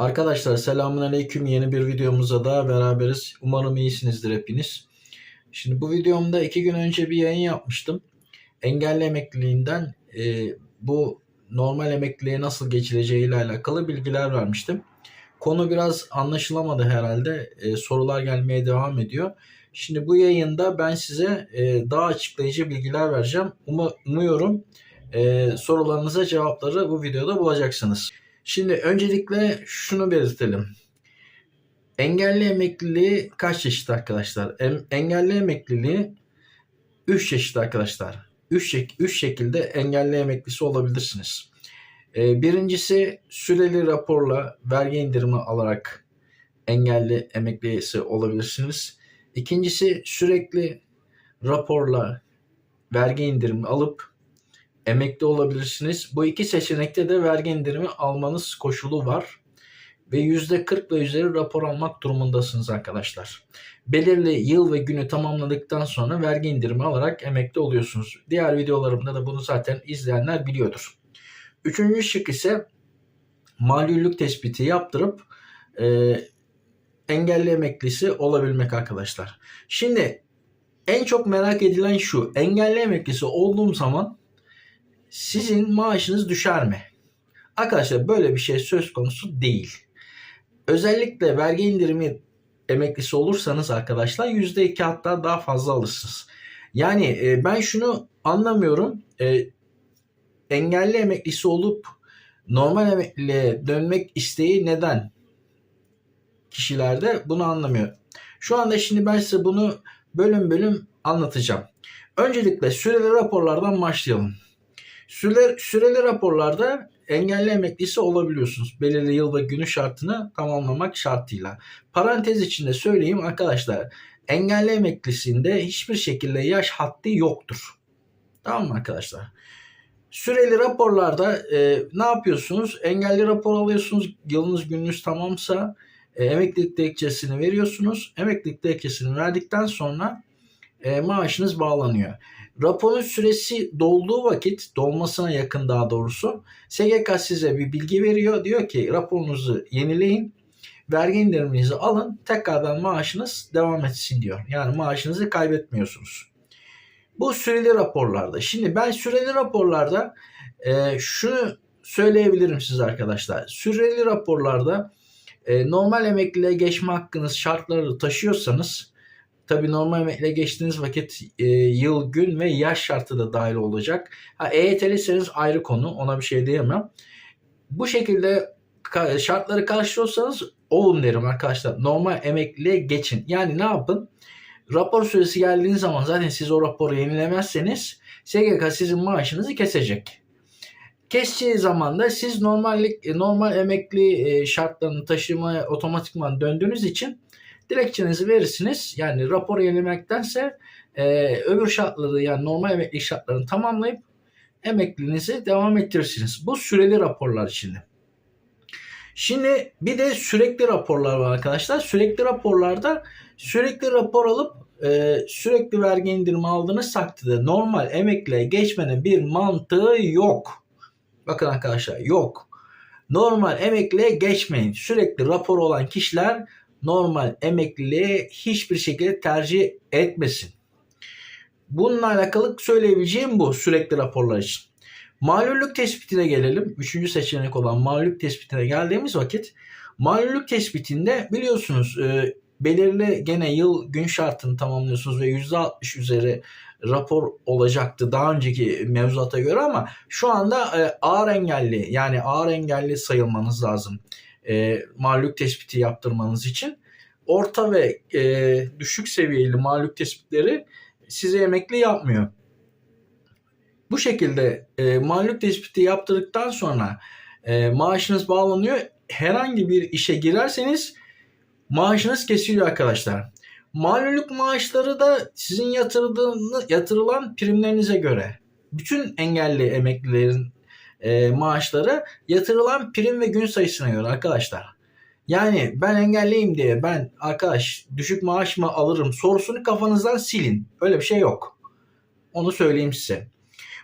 Arkadaşlar selamünaleyküm. Yeni bir videomuzda da beraberiz. Umarım iyisinizdir hepiniz. Şimdi bu videomda iki gün önce bir yayın yapmıştım. Engelli emekliliğinden e, bu normal emekliliğe nasıl geçileceği ile alakalı bilgiler vermiştim. Konu biraz anlaşılamadı herhalde. E, sorular gelmeye devam ediyor. Şimdi bu yayında ben size e, daha açıklayıcı bilgiler vereceğim. Umu- umuyorum e, sorularınıza cevapları bu videoda bulacaksınız. Şimdi öncelikle şunu belirtelim. Engelli emekliliği kaç çeşit arkadaşlar? Engelli emekliliği 3 çeşit arkadaşlar. 3 şek- şekilde engelli emeklisi olabilirsiniz. Ee, birincisi süreli raporla vergi indirimi alarak engelli emeklisi olabilirsiniz. İkincisi sürekli raporla vergi indirimi alıp emekli olabilirsiniz. Bu iki seçenekte de vergi indirimi almanız koşulu var. Ve %40 ve üzeri rapor almak durumundasınız arkadaşlar. Belirli yıl ve günü tamamladıktan sonra vergi indirimi alarak emekli oluyorsunuz. Diğer videolarımda da bunu zaten izleyenler biliyordur. Üçüncü şık ise maliyülük tespiti yaptırıp e, engelli emeklisi olabilmek arkadaşlar. Şimdi en çok merak edilen şu. Engelli emeklisi olduğum zaman sizin maaşınız düşer mi? Arkadaşlar böyle bir şey söz konusu değil. Özellikle vergi indirimi emeklisi olursanız arkadaşlar %2 hatta daha fazla alırsınız. Yani e, ben şunu anlamıyorum. E, engelli emeklisi olup normal emekliliğe dönmek isteği neden kişilerde bunu anlamıyor. Şu anda şimdi ben size bunu bölüm bölüm anlatacağım. Öncelikle süreli raporlardan başlayalım. Süre, süreli raporlarda engelli emeklisi olabiliyorsunuz. Belirli yıl ve günü şartını tamamlamak şartıyla. Parantez içinde söyleyeyim arkadaşlar. Engelli emeklisinde hiçbir şekilde yaş haddi yoktur. Tamam mı arkadaşlar? Süreli raporlarda e, ne yapıyorsunuz? Engelli rapor alıyorsunuz. Yılınız gününüz tamamsa e, emeklilik dilekçesini veriyorsunuz. Emeklilik dilekçesini verdikten sonra e, maaşınız bağlanıyor. Raporun süresi dolduğu vakit, dolmasına yakın daha doğrusu, SGK size bir bilgi veriyor. Diyor ki raporunuzu yenileyin, vergi indiriminizi alın, tekrardan maaşınız devam etsin diyor. Yani maaşınızı kaybetmiyorsunuz. Bu süreli raporlarda. Şimdi ben süreli raporlarda e, şunu söyleyebilirim size arkadaşlar. Süreli raporlarda e, normal emekliliğe geçme hakkınız şartları taşıyorsanız Tabi normal emekliye geçtiğiniz vakit e, yıl, gün ve yaş şartı da dahil olacak. Ha, EYT'liseniz ayrı konu. Ona bir şey diyemem. Bu şekilde şartları karşılıyorsanız olun derim arkadaşlar. Normal emekliliğe geçin. Yani ne yapın? Rapor süresi geldiğiniz zaman zaten siz o raporu yenilemezseniz SGK sizin maaşınızı kesecek. Keseceği zaman da siz normallik normal emekli e, şartlarını taşımaya otomatikman döndüğünüz için dilekçenizi verirsiniz. Yani rapor yenilemektense e, öbür şartları yani normal emeklilik şartlarını tamamlayıp emekliliğinizi devam ettirirsiniz. Bu süreli raporlar için. Şimdi bir de sürekli raporlar var arkadaşlar. Sürekli raporlarda sürekli rapor alıp e, sürekli vergi indirimi aldığınız takdirde normal emekliye geçmenin bir mantığı yok. Bakın arkadaşlar yok. Normal emekliye geçmeyin. Sürekli rapor olan kişiler normal emekliliğe hiçbir şekilde tercih etmesin. Bununla alakalı söyleyebileceğim bu sürekli raporlar için. Malulük tespitine gelelim. Üçüncü seçenek olan malulük tespitine geldiğimiz vakit malulük tespitinde biliyorsunuz e, belirli gene yıl gün şartını tamamlıyorsunuz ve %60 üzeri rapor olacaktı daha önceki mevzuata göre ama şu anda e, ağır engelli yani ağır engelli sayılmanız lazım e, mağlup tespiti yaptırmanız için orta ve e, düşük seviyeli mağlup tespitleri size emekli yapmıyor. Bu şekilde e, mağlup tespiti yaptırdıktan sonra e, maaşınız bağlanıyor. Herhangi bir işe girerseniz maaşınız kesiliyor arkadaşlar. Mağlullük maaşları da sizin yatırdığınız, yatırılan primlerinize göre. Bütün engelli emeklilerin e, maaşları yatırılan prim ve gün sayısına göre arkadaşlar. Yani ben engelliyim diye ben arkadaş düşük maaş mı alırım sorusunu kafanızdan silin. Öyle bir şey yok. Onu söyleyeyim size.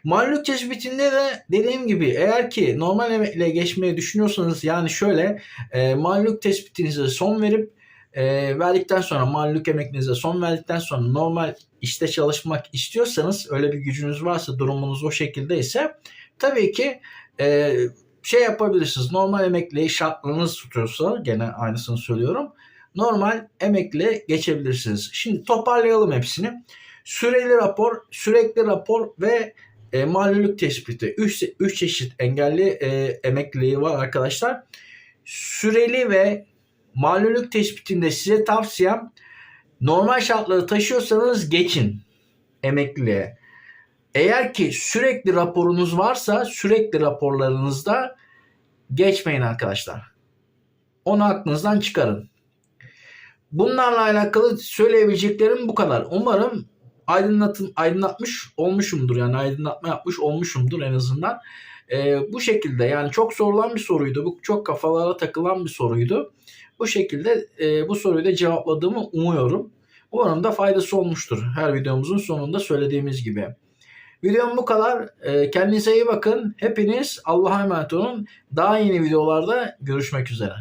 Mağlulük tespitinde de dediğim gibi eğer ki normal emekliye geçmeyi düşünüyorsanız yani şöyle e, mağlulük tespitinize son verip e, verdikten sonra mağlulük emeklinize son verdikten sonra normal işte çalışmak istiyorsanız öyle bir gücünüz varsa durumunuz o şekilde ise tabii ki e, şey yapabilirsiniz. Normal emekliye şartlarınız tutuyorsa gene aynısını söylüyorum. Normal emekliye geçebilirsiniz. Şimdi toparlayalım hepsini. Süreli rapor, sürekli rapor ve e, mağlulük tespiti. 3 çeşit engelli e, emekliliği var arkadaşlar. Süreli ve mağlulük tespitinde size tavsiyem normal şartları taşıyorsanız geçin emekliliğe. Eğer ki sürekli raporunuz varsa sürekli raporlarınızda geçmeyin arkadaşlar. Onu aklınızdan çıkarın. Bunlarla alakalı söyleyebileceklerim bu kadar. Umarım aydınlatın, aydınlatmış olmuşumdur. Yani aydınlatma yapmış olmuşumdur en azından. Ee, bu şekilde yani çok sorulan bir soruydu. Bu çok kafalara takılan bir soruydu. Bu şekilde e, bu soruyu da cevapladığımı umuyorum. Umarım da faydası olmuştur. Her videomuzun sonunda söylediğimiz gibi. Videom bu kadar. Ee, kendinize iyi bakın. Hepiniz Allah'a emanet olun. Daha yeni videolarda görüşmek üzere.